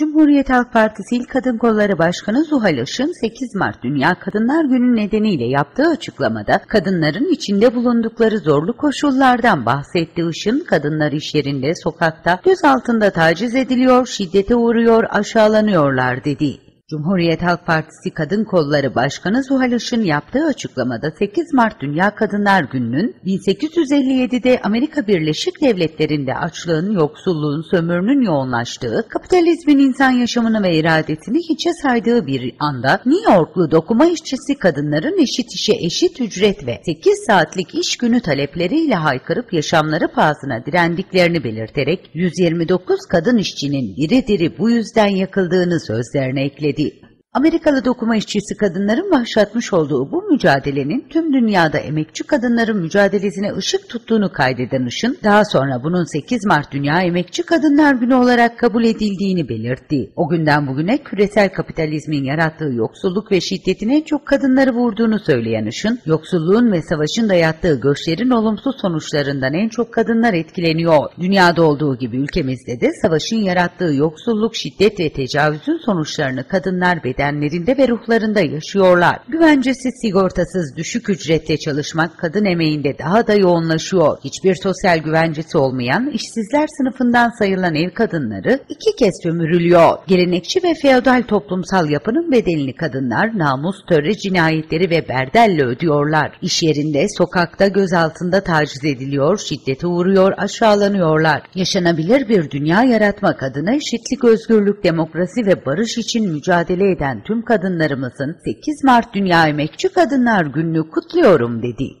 Cumhuriyet Halk Partisi İl Kadın Kolları Başkanı Zuhal Işın 8 Mart Dünya Kadınlar Günü nedeniyle yaptığı açıklamada kadınların içinde bulundukları zorlu koşullardan bahsetti. Işın kadınlar iş yerinde, sokakta, göz altında taciz ediliyor, şiddete uğruyor, aşağılanıyorlar dedi. Cumhuriyet Halk Partisi Kadın Kolları Başkanı Zuhal Işın yaptığı açıklamada 8 Mart Dünya Kadınlar Günü'nün 1857'de Amerika Birleşik Devletleri'nde açlığın, yoksulluğun, sömürünün yoğunlaştığı, kapitalizmin insan yaşamını ve iradesini hiçe saydığı bir anda New Yorklu dokuma işçisi kadınların eşit işe eşit ücret ve 8 saatlik iş günü talepleriyle haykırıp yaşamları pahasına direndiklerini belirterek 129 kadın işçinin diri diri bu yüzden yakıldığını sözlerine ekledi. Amerikalı dokuma işçisi kadınların başlatmış olduğu bu mücadelenin tüm dünyada emekçi kadınların mücadelesine ışık tuttuğunu kaydeden Işın, daha sonra bunun 8 Mart Dünya Emekçi Kadınlar Günü olarak kabul edildiğini belirtti. O günden bugüne küresel kapitalizmin yarattığı yoksulluk ve şiddetin en çok kadınları vurduğunu söyleyen Işın, yoksulluğun ve savaşın dayattığı göçlerin olumsuz sonuçlarından en çok kadınlar etkileniyor. Dünyada olduğu gibi ülkemizde de savaşın yarattığı yoksulluk, şiddet ve tecavüzün sonuçlarını kadınlar bedenlerinde bedenlerinde ve ruhlarında yaşıyorlar. Güvencesiz, sigortasız, düşük ücretle çalışmak kadın emeğinde daha da yoğunlaşıyor. Hiçbir sosyal güvencesi olmayan, işsizler sınıfından sayılan ev kadınları iki kez sömürülüyor. Gelenekçi ve feodal toplumsal yapının bedelini kadınlar namus, töre cinayetleri ve berdelle ödüyorlar. İş yerinde, sokakta, gözaltında taciz ediliyor, şiddete uğruyor, aşağılanıyorlar. Yaşanabilir bir dünya yaratmak adına eşitlik, özgürlük, demokrasi ve barış için mücadele eden tüm kadınlarımızın 8 Mart Dünya Emekçi Kadınlar Günü'nü kutluyorum dedi.